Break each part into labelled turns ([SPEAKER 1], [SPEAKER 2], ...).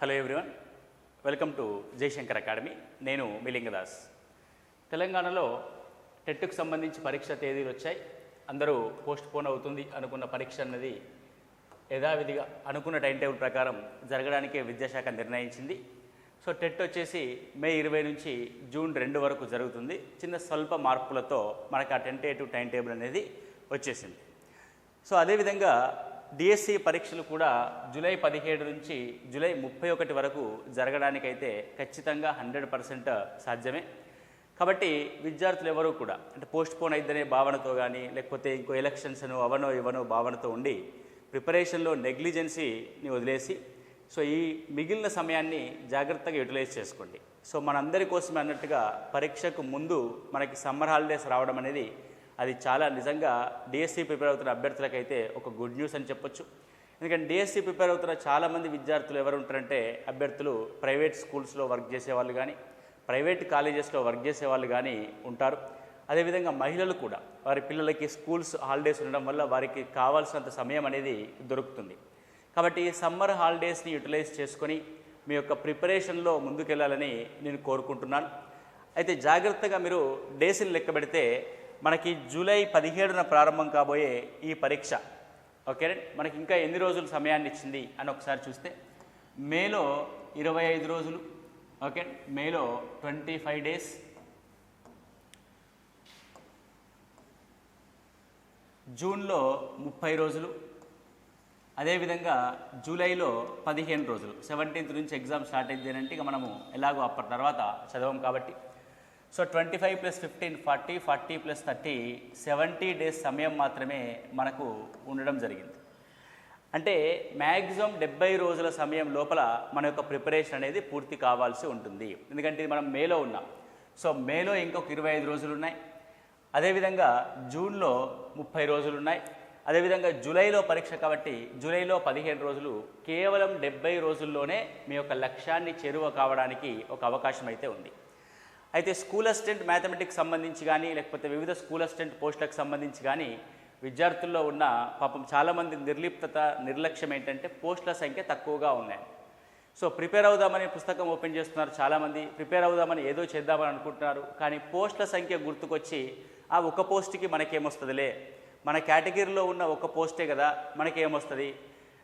[SPEAKER 1] Hello everyone. Welcome to Jayashankar academy. నేను మిలింగదాస్ తెలంగాణలో టెట్కు సంబంధించి పరీక్ష తేదీలు వచ్చాయి. అందరూ పోస్ట్ పోన్ అవుతుంది అనుకున్న పరీక్ష అన్నది యథావిధిగా అనుకున్న టైం టేబుల్ ప్రకారం జరగడానికే విద్యాశాఖ నిర్ణయించింది. సో టెట్ వచ్చేసి మే ఇరవై నుంచి జూన్ రెండు వరకు జరుగుతుంది. చిన్న స్వల్ప మార్పులతో మనకు ఆ టెంటేటివ్ టైం టేబుల్ అనేది వచ్చేసింది. సో అదేవిధంగా డిఎస్సి పరీక్షలు కూడా జూలై పదిహేడు నుంచి జూలై ముప్పై ఒకటి వరకు జరగడానికైతే ఖచ్చితంగా హండ్రెడ్ పర్సెంట్ సాధ్యమే. కాబట్టి విద్యార్థులు ఎవరూ కూడా అంటే పోస్ట్ పోన్ అయిద్దనే భావనతో కానీ లేకపోతే ఇంకో ఎలక్షన్స్ను అవనో ఇవనో భావనతో ఉండి ప్రిపరేషన్లో నెగ్లిజెన్సీని వదిలేసి సో ఈ మిగిలిన సమయాన్ని జాగ్రత్తగా యూటిలైజ్ చేసుకోండి. సో మనందరి కోసమే అన్నట్టుగా పరీక్షకు ముందు మనకి సమ్మర్ హాలిడేస్ రావడం అనేది అది చాలా నిజంగా డిఎస్సి ప్రిపేర్ అవుతున్న అభ్యర్థులకైతే ఒక గుడ్ న్యూస్ అని చెప్పొచ్చు. ఎందుకంటే డిఎస్సి ప్రిపేర్ అవుతున్న చాలామంది విద్యార్థులు ఎవరు ఉంటారంటే అభ్యర్థులు ప్రైవేట్ స్కూల్స్లో వర్క్ చేసేవాళ్ళు కానీ ప్రైవేట్ కాలేజెస్లో వర్క్ చేసేవాళ్ళు కానీ ఉంటారు. అదేవిధంగా మహిళలు కూడా వారి పిల్లలకి స్కూల్స్ హాలిడేస్ ఉండడం వల్ల వారికి కావాల్సినంత సమయం అనేది దొరుకుతుంది. కాబట్టి సమ్మర్ హాలిడేస్ని యూటిలైజ్ చేసుకొని మీ యొక్క ప్రిపరేషన్లో ముందుకెళ్ళాలని నేను కోరుకుంటున్నాను. అయితే జాగ్రత్తగా మీరు డేస్ని లెక్క పెడితే మనకి జూలై పదిహేడున ప్రారంభం కాబోయే ఈ పరీక్ష. ఓకే? మనకి ఇంకా ఎన్ని రోజులు సమయాన్ని ఇచ్చింది అని ఒకసారి చూస్తే మేలో ఇరవై ఐదు రోజులు ఓకే? మేలో ట్వంటీ ఫైవ్ డేస్. జూన్లో ముప్పై రోజులు. అదేవిధంగా జూలైలో పదిహేను రోజులు. సెవెంటీన్త్ నుంచి ఎగ్జామ్ స్టార్ట్ అయింది అంటే ఇక మనము ఎలాగో అప్పటి తర్వాత చదవం కాబట్టి so twenty five plus fifteen forty forty plus thirty seventy days సమయం మాత్రమే మనకు ఉండడం జరిగింది. అంటే మ్యాక్సిమం డెబ్బై రోజుల సమయం లోపల మన యొక్క ప్రిపరేషన్ అనేది పూర్తి కావాల్సి ఉంటుంది. ఎందుకంటే ఇది మనం మేలో ఉన్నాం. సో మేలో ఇంకొక ఇరవై ఐదు రోజులు ఉన్నాయి. అదేవిధంగా జూన్లో ముప్పై రోజులు ఉన్నాయి. అదేవిధంగా జూలైలో పరీక్ష కాబట్టి జూలైలో పదిహేను రోజులు కేవలం డెబ్బై రోజుల్లోనే మీ యొక్క లక్ష్యాన్ని చేరువ కావడానికి ఒక అవకాశం అయితే ఉంది. అయితే స్కూల్ అసిస్టెంట్ మ్యాథమెటిక్స్ సంబంధించి కానీ లేకపోతే వివిధ స్కూల్ అసిస్టెంట్ పోస్టులకు సంబంధించి కానీ విద్యార్థుల్లో ఉన్న పాపం చాలామంది నిర్లిప్తత నిర్లక్ష్యం ఏంటంటే పోస్టుల సంఖ్య తక్కువగా ఉన్నాయి. సో ప్రిపేర్ అవుదామని పుస్తకం ఓపెన్ చేస్తున్నారు చాలామంది. ప్రిపేర్ అవుదామని ఏదో చేద్దామని అనుకుంటున్నారు. కానీ పోస్టుల సంఖ్య గుర్తుకొచ్చి ఆ ఒక పోస్ట్కి మనకేమొస్తుందిలే? మన కేటగిరీలో ఉన్న ఒక పోస్టే కదా మనకేమొస్తుంది?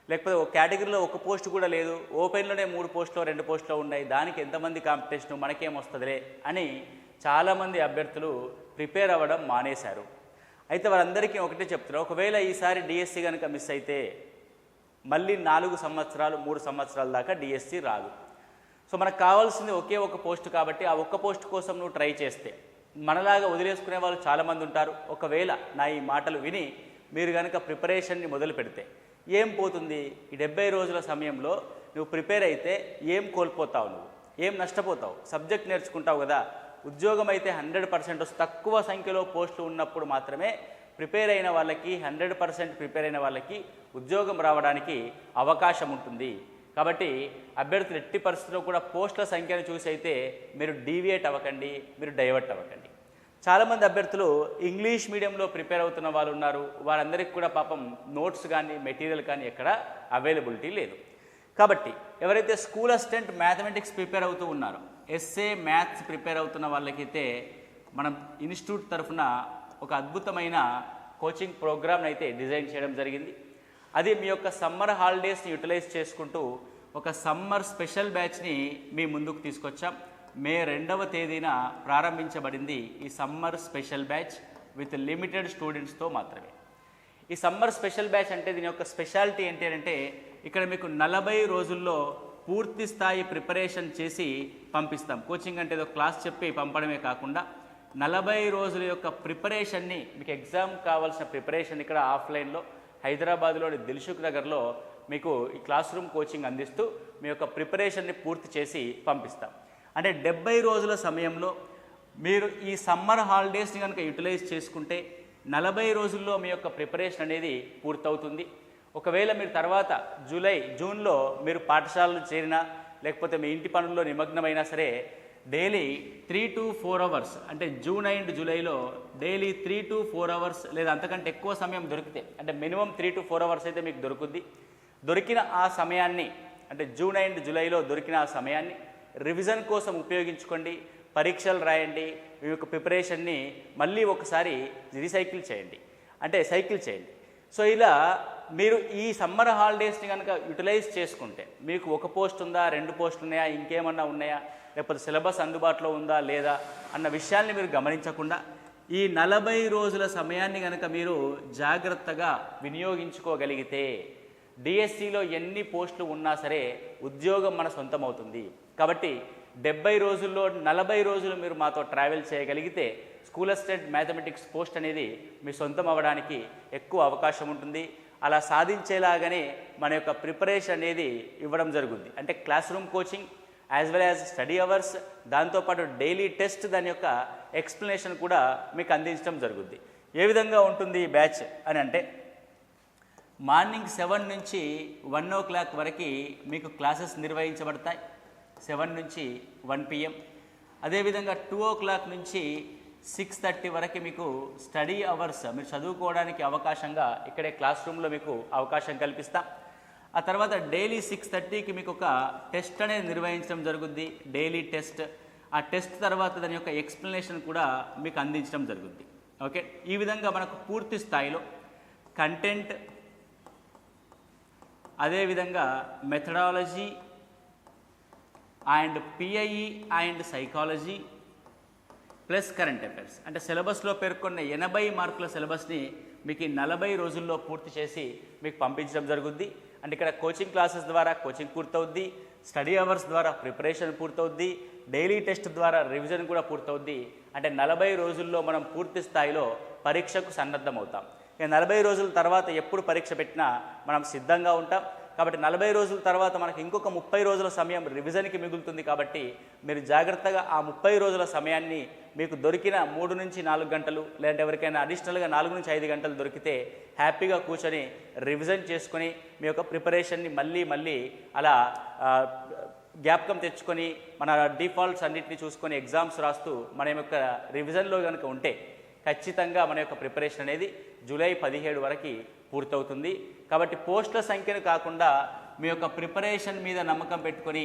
[SPEAKER 1] లేకపోతే ఒక కేటగిరీలో ఒక పోస్ట్ కూడా లేదు. ఓపెన్లోనే మూడు పోస్టులు రెండు పోస్టులు ఉన్నాయి. దానికి ఎంతమంది కాంపిటీషన్ మనకేమొస్తుందిలే అని చాలామంది అభ్యర్థులు ప్రిపేర్ అవ్వడం మానేశారు. అయితే వారందరికీ ఒకటే చెప్తున్నారు ఒకవేళ ఈసారి డిఎస్సి కనుక మిస్ అయితే మళ్ళీ నాలుగు సంవత్సరాలు మూడు సంవత్సరాల దాకా డిఎస్సి రాదు. సో మనకు కావాల్సింది ఒకే ఒక పోస్ట్ కాబట్టి ఆ ఒక్క పోస్ట్ కోసం నువ్వు ట్రై చేస్తే మనలాగా వదిలేసుకునే వాళ్ళు చాలామంది ఉంటారు. ఒకవేళ నా ఈ మాటలు విని మీరు కనుక ప్రిపరేషన్ని మొదలు పెడితే ఏం పోతుంది? ఈ డెబ్బై రోజుల సమయంలో నువ్వు ప్రిపేర్ అయితే ఏం కోల్పోతావు నువ్వు? ఏం నష్టపోతావు? సబ్జెక్ట్ నేర్చుకుంటావు కదా? ఉద్యోగం అయితే హండ్రెడ్ పర్సెంట్ తక్కువ సంఖ్యలో పోస్టులు ఉన్నప్పుడు మాత్రమే ప్రిపేర్ అయిన వాళ్ళకి హండ్రెడ్ పర్సెంట్ ప్రిపేర్ అయిన వాళ్ళకి ఉద్యోగం రావడానికి అవకాశం ఉంటుంది. కాబట్టి అభ్యర్థులు ఎట్టి పరిస్థితుల్లో కూడా పోస్టుల సంఖ్యను చూసి అయితే మీరు డీవియేట్ అవ్వకండి మీరు డైవర్ట్ అవ్వకండి. చాలామంది అభ్యర్థులు ఇంగ్లీష్ మీడియంలో ప్రిపేర్ అవుతున్న వాళ్ళు ఉన్నారు. వారందరికీ కూడా పాపం నోట్స్ కానీ మెటీరియల్ కానీ ఎక్కడ అవైలబిలిటీ లేదు. కాబట్టి ఎవరైతే స్కూల్ అసిస్టెంట్ మ్యాథమెటిక్స్ ప్రిపేర్ అవుతూ ఉన్నారో ఎస్ఏ మ్యాథ్స్ ప్రిపేర్ అవుతున్న వాళ్ళకైతే మనం ఇన్స్టిట్యూట్ తరఫున ఒక అద్భుతమైన కోచింగ్ ప్రోగ్రామ్ని అయితే డిజైన్ చేయడం జరిగింది. అది మీ యొక్క సమ్మర్ హాలిడేస్ని యూటిలైజ్ చేసుకుంటూ ఒక సమ్మర్ స్పెషల్ బ్యాచ్ని మీ ముందుకు తీసుకొచ్చాం. మే రెండవ తేదీన ప్రారంభించబడింది ఈ summer special batch with limited స్టూడెంట్స్తో మాత్రమే. ఈ సమ్మర్ స్పెషల్ బ్యాచ్ అంటే దీని యొక్క స్పెషాలిటీ ఏంటి అంటే ఇక్కడ మీకు నలభై రోజుల్లో పూర్తి స్థాయి ప్రిపరేషన్ చేసి పంపిస్తాం. కోచింగ్ అంటే ఏదో క్లాస్ చెప్పి పంపడమే కాకుండా నలభై రోజుల యొక్క ప్రిపరేషన్ని మీకు ఎగ్జామ్ కావాల్సిన ప్రిపరేషన్ ఇక్కడ ఆఫ్లైన్లో హైదరాబాద్లోని దిల్సుఖ్ నగర్లో మీకు ఈ క్లాస్ రూమ్ కోచింగ్ అందిస్తూ మీ యొక్క ప్రిపరేషన్ని పూర్తి చేసి పంపిస్తాం. అంటే డెబ్బై రోజుల సమయంలో మీరు ఈ సమ్మర్ హాలిడేస్ని కనుక యూటిలైజ్ చేసుకుంటే నలభై రోజుల్లో మీ యొక్క ప్రిపరేషన్ అనేది పూర్తవుతుంది. ఒకవేళ మీరు తర్వాత జూలై జూన్లో మీరు పాఠశాలలు చేరినా లేకపోతే మీ ఇంటి పనుల్లో నిమగ్నమైనా సరే daily three to four hours అంటే జూన్ అండ్ జూలైలో daily three to four hours లేదా అంతకంటే ఎక్కువ సమయం దొరికితే అంటే minimum three to four hours అయితే మీకు దొరుకుద్ది. దొరికిన ఆ సమయాన్ని అంటే జూన్ అండ్ జూలైలో దొరికిన ఆ సమయాన్ని రివిజన్ కోసం ఉపయోగించుకోండి పరీక్షలు రాయండి మీ యొక్క ప్రిపరేషన్ని మళ్ళీ ఒకసారి రీసైకిల్ చేయండి. అంటే సైకిల్ చేయండి. సో ఇలా మీరు ఈ సమ్మర్ హాలిడేస్ని కనుక యూటిలైజ్ చేసుకుంటే మీకు ఒక పోస్ట్ ఉందా రెండు పోస్టులు ఉన్నాయా ఇంకేమన్నా ఉన్నాయా లేకపోతే సిలబస్ అందుబాటులో ఉందా లేదా అన్న విషయాల్ని మీరు గమనించకుండా ఈ నలభై రోజుల సమయాన్ని కనుక మీరు జాగ్రత్తగా వినియోగించుకోగలిగితే డిఎస్సిలో ఎన్ని పోస్టులు ఉన్నా సరే ఉద్యోగం మన సొంతం అవుతుంది కాబట్టి డెబ్బై రోజుల్లో నలభై రోజులు మీరు మాతో ట్రావెల్ చేయగలిగితే స్కూల్ అసిస్టెంట్ మ్యాథమెటిక్స్ పోస్ట్ అనేది మీ సొంతం అవ్వడానికి ఎక్కువ అవకాశం ఉంటుంది. అలా సాధించేలాగానే మన యొక్క ప్రిపరేషన్ అనేది ఇవ్వడం జరుగుతుంది అంటే classroom coaching as well as study hours దాంతోపాటు డైలీ టెస్ట్ దాని యొక్క ఎక్స్ప్లెనేషన్ కూడా మీకు అందించడం జరుగుద్ది. ఏ విధంగా ఉంటుంది ఈ బ్యాచ్ అని అంటే మార్నింగ్ సెవెన్ నుంచి వన్ ఓ క్లాక్ వరకు మీకు క్లాసెస్ నిర్వహించబడతాయి. సెవెన్ నుంచి వన్ పిఎం. అదేవిధంగా టూ ఓ క్లాక్ నుంచి సిక్స్ థర్టీ వరకు మీకు స్టడీ అవర్స్ మీరు చదువుకోవడానికి అవకాశంగా ఇక్కడే క్లాస్ రూమ్లో మీకు అవకాశం కల్పిస్తాం. ఆ తర్వాత డైలీ సిక్స్ థర్టీకి మీకు ఒక టెస్ట్ అనేది నిర్వహించడం జరుగుద్ది. Daily test. ఆ టెస్ట్ తర్వాత దాని యొక్క ఎక్స్ప్లెనేషన్ కూడా మీకు అందించడం జరుగుద్ది. ఓకే? ఈ విధంగా మనకు పూర్తి స్థాయిలో కంటెంట్ అదేవిధంగా methodology and PIE and psychology plus current affairs అంటే సిలబస్లో పేర్కొన్న ఎనభై మార్కుల సిలబస్ని మీకు నలభై రోజుల్లో పూర్తి చేసి మీకు పంపించడం జరుగుద్ది. అంటే ఇక్కడ కోచింగ్ క్లాసెస్ ద్వారా కోచింగ్ పూర్తవుద్ది. స్టడీ అవర్స్ ద్వారా ప్రిపరేషన్ పూర్తవుద్ది. డైలీ టెస్ట్ ద్వారా రివిజన్ కూడా పూర్తవుద్ది. అంటే నలభై రోజుల్లో మనం పూర్తి స్థాయిలో పరీక్షకు సన్నద్ధమవుతాం. నలభై రోజుల తర్వాత ఎప్పుడు పరీక్ష పెట్టినా మనం సిద్ధంగా ఉంటాం. కాబట్టి నలభై రోజుల తర్వాత మనకి ఇంకొక ముప్పై రోజుల సమయం రివిజన్కి మిగులుతుంది కాబట్టి మీరు జాగ్రత్తగా ఆ ముప్పై రోజుల సమయాన్ని మీకు దొరికిన మూడు నుంచి నాలుగు గంటలు లేదంటే ఎవరికైనా అడిషనల్గా నాలుగు నుంచి ఐదు గంటలు దొరికితే హ్యాపీగా కూర్చొని రివిజన్ చేసుకొని మీ యొక్క ప్రిపరేషన్ని మళ్ళీ మళ్ళీ అలా జ్ఞాపకం తెచ్చుకొని మన డిఫాల్ట్స్ అన్నింటినీ చూసుకొని ఎగ్జామ్స్ రాస్తూ మన యొక్క రివిజన్లో కనుక ఉంటే ఖచ్చితంగా మన యొక్క ప్రిపరేషన్ అనేది జూలై పదిహేడు వరకు పూర్తవుతుంది. కాబట్టి పోస్టుల సంఖ్యను కాకుండా మీ యొక్క ప్రిపరేషన్ మీద నమ్మకం పెట్టుకొని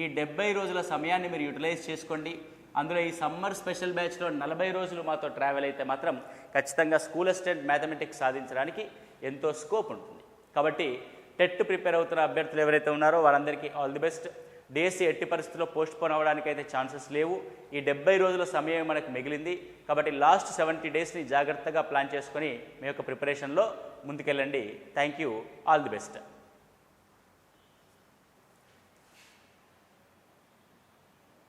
[SPEAKER 1] ఈ డెబ్బై రోజుల సమయాన్ని మీరు యూటిలైజ్ చేసుకోండి. అందులో ఈ సమ్మర్ స్పెషల్ బ్యాచ్లో నలభై రోజులు మాతో ట్రావెల్ అయితే మాత్రం ఖచ్చితంగా స్కూల్ అసిస్టెంట్ మ్యాథమెటిక్స్ సాధించడానికి ఎంతో స్కోప్ ఉంటుంది. కాబట్టి టెట్ ప్రిపేర్ అవుతున్న అభ్యర్థులు ఎవరైతే ఉన్నారో వారందరికీ ఆల్ ది బెస్ట్. డిఎస్సి ఎట్టి పరిస్థితుల్లో పోస్ట్ పోన్ అవ్వడానికి అయితే ఛాన్సెస్ లేవు. ఈ డెబ్బై రోజుల సమయం మనకు మిగిలింది. కాబట్టి లాస్ట్ సెవెంటీ డేస్ని జాగ్రత్తగా ప్లాన్ చేసుకొని మీ యొక్క ప్రిపరేషన్లో ముందుకెళ్ళండి. Thank you. All the best.